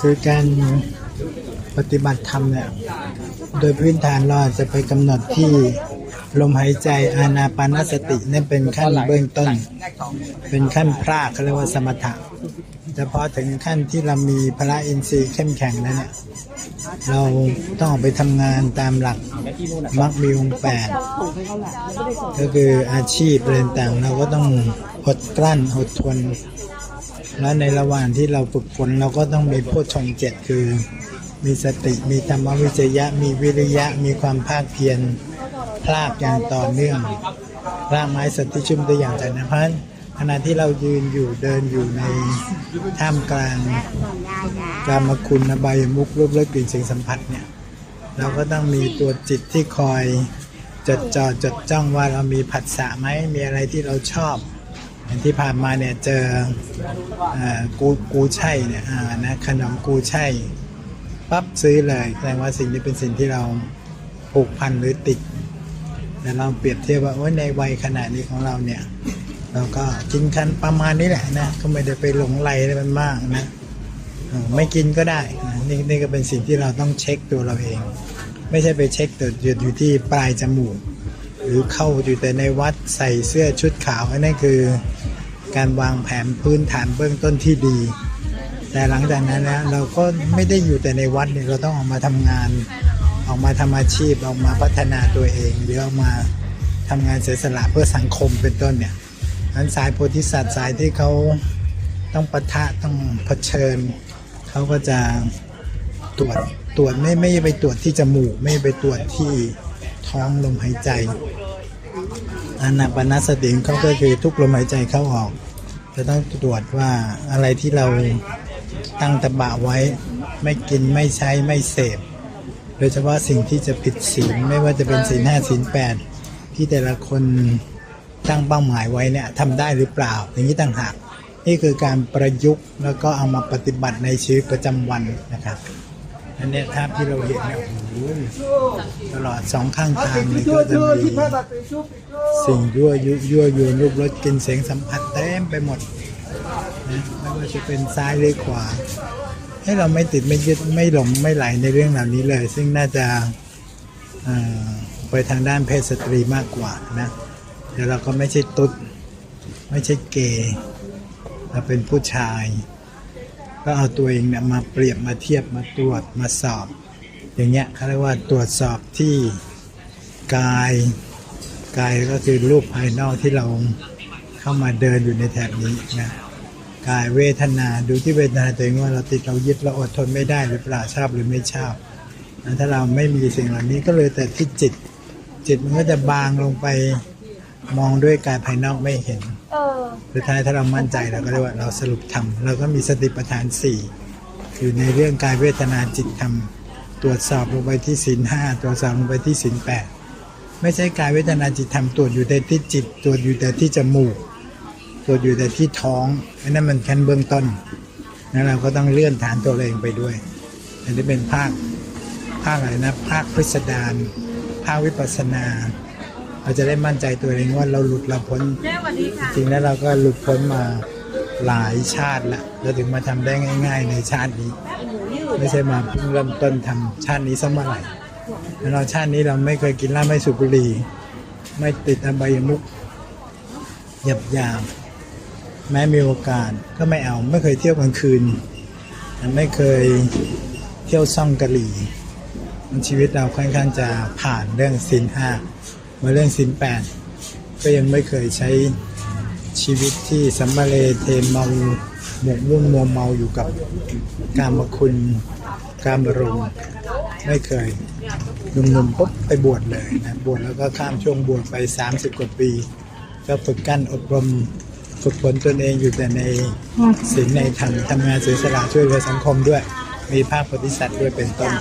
คือการปฏิบัติธรรมเนี่ยโดยพื้นฐานเราอาจจะไปกำหนดที่ลมหายใจอานาปานสตินั่เป็นขั้นเบื้องต้น เป็นขั้นพรากเขาเรียกว่าสมถะแต่พอถึงขั้นที่เรามีพระอินทรีย์เข้มแข็งแล้วเนี่ยเราต้องออกไปทำงานตามหลักมรรคมีองค์แปดก็คืออาชีพเรียนต่างเราก็ต้องอดกลั้นอดทน แล้วในระหว่างที่เราฝึกฝนเราก็ต้องมีโพชฌงเจ็ดคือ มีสติมีธรรมวิจยะ มีวิริยะ มีความภาคเพียรพลากอย่างต่อเนื่องรากไม้สติชุ่มตัวอย่างจากนั้นเพราะฉะนั้นขณะที่เรายืนอยู่เดินอยู่ในท่ามกลางกามคุณอบายมุกรูปรสกลิ่นเสียงสัมผัสเนี่ยเราก็ต้องมีตัวจิตที่คอยจดจ่อจดจ้องว่าเรามีผัสสะไหมมีอะไรที่เราชอบ ที่ผ่านมาเนี่ยเจอกูกูใช่เนี่ยนะขนมกูใช่ปั๊บซื้อเลยแสดงว่าสิ่งนี้เป็นสิ่งที่เราผูกพันหรือติดแต่เราเปรียบเทียบว่าโอ้ยในวัยขนาดนี้ของเราเนี่ย เราก็กินคันประมาณนี้แหละนะก็ไม่ได้ไปหลงไหลอะไรมันมากนะไม่กินก็ได้นี่นี่ก็เป็นสิ่งที่เราต้องเช็คตัวเราเอง ไม่ใช่ไปเช็คตัวอยู่ที่ปลายจมูก หรือเข้าอยู่แต่ในวัดใส่เสื้อชุดขาวอันนั่นคือการวางแผนพื้นฐานเบื้องต้นที่ดี แต่หลังจากนั้นแล้วเราก็ไม่ได้อยู่แต่ในวัดเนี่ยเราต้องออกมาทำงาน ออกมาทำอาชีพออกมาพัฒนาตัวเองหรือออกมาทำงานเสียสละเพื่อสังคมเป็นต้นเนี่ยนั้นสายโพธิสัตว์สายที่เขาต้องปะทะต้องเผชิญเขาก็จะตรวจตรวจไม่ไม่ไปตรวจที่จมูก ไม่ไปตรวจที่ท้องลมหายใจ อานาปนสติของเขาก็คือทุกลมหายใจเข้าออก จะต้องตรวจว่าอะไรที่เราตั้งตะบะไว้ ไม่กินไม่ใช้ไม่เสพ โดยเฉพาะสิ่งที่จะผิดศีลไม่ว่าจะเป็นศีลห้าศีลแปดที่แต่ละคนตั้งเป้าหมายไว้เนี่ยทำได้หรือเปล่า อย่างนี้ต่างหาก นี่คือการประยุกต์แล้วก็เอามาปฏิบัติในชีวิตประจำวันนะครับ อันเนี้ยภาพที่เราเห็นเนี่ยโอ้โหตลอดสองข้างทางเลยก็จะมีสิ่งยั่วยุยั่วยวนรูปรสกลินเสียงสัมผัสเต็มไปหมดนะไม่ว่าจะเป็นซ้ายหรือขวา ให้เราไม่ติดไม่ยึดไม่หลงไม่ไหลในเรื่องเหล่านี้เลย ซึ่งน่าจะไปทางด้านเพศสตรีมากกว่านะแต่เราก็ไม่ใช่ตุ๊ด ไม่ใช่เกย์เราเป็นผู้ชาย ก็เอาตัวเองเนี่ยมาเปรียบมาเทียบมาตรวจมาสอบ อย่างเงี้ยเขาเรียกว่าตรวจสอบที่กายกายก็คือรูปภายนอกที่เราเข้ามาเดินอยู่ในแถบนี้นะกายเวทนาดูที่เวทนาตัวเองว่าเราติดเรายึดเราอดทนไม่ได้หรือเปล่าชอบหรือไม่ชอบนะถ้าเราไม่มีสิ่งเหล่านี้ก็เลยแต่ที่จิต จิตมันก็จะบางลงไปมองด้วยกายภายนอกไม่เห็น เออสุดท้ายถ้าเรามั่นใจเราก็เรียกว่าเราสรุปธรรมเราก็มีสติปัฏฐานสี่อยู่ในเรื่องกายเวทนาจิตธรรม ตรวจสอบลงไปที่ศีลห้าตรวจสอบลงไปที่ศีลแปดไม่ใช่กายเวทนาจิตธรรมตรวจอยู่แต่ที่จิตตรวจอยู่แต่ที่จมูกตรวจอยู่แต่ที่ท้องอันนั้นมันแค่เบื้องต้นนั้นเราก็ต้องเลื่อนฐานตัวเราเองไปด้วย อันนี้เป็นภาคภาคอะไรนะ ภาคพิสดารภาควิปัสสนา เราจะได้มั่นใจตัวเองว่าเราหลุดเราพ้นแม่สวัสดีค่ะจริงแล้วเราก็หลุดพ้นมาหลายชาติแล้วเราถึงมาทำได้ง่าย ๆ ในชาตินี้ ไม่ใช่มาเพิ่งเริ่มต้นทำชาตินี้สักเมื่อไหร่แล้วเราชาตินี้เราไม่เคยกินเหล้าไม่สูบบุหรี่ไม่ติดอบายมุขหยับยามแม้มีโอกาสก็ไม่เอาไม่เคยเที่ยวกลางคืน ไม่เคยเที่ยวซ่องกะหรี่มันชีวิตเราค่อนข้างจะผ่านเรื่องสินห้า มาเรื่องสินแปดก็ยังไม่เคยใช้ชีวิตที่สัมมาเลเทเมาหมกมุ่นมัวเมาอยู่กับการมคุณกามรมณ์ไม่เคยหนุ่มๆปุ๊บไปบวชเลยนะบวชแล้วก็ข้ามช่วงบวชไป 30 กว่าปี ก็ฝึกกั้นอบรมฝึกฝนตนเองอยู่แต่ในศีลในธรรมทำงานเสียสละช่วยเหลือสังคมด้วย มีภาคปฏิสัตว์ด้วยเป็นต้น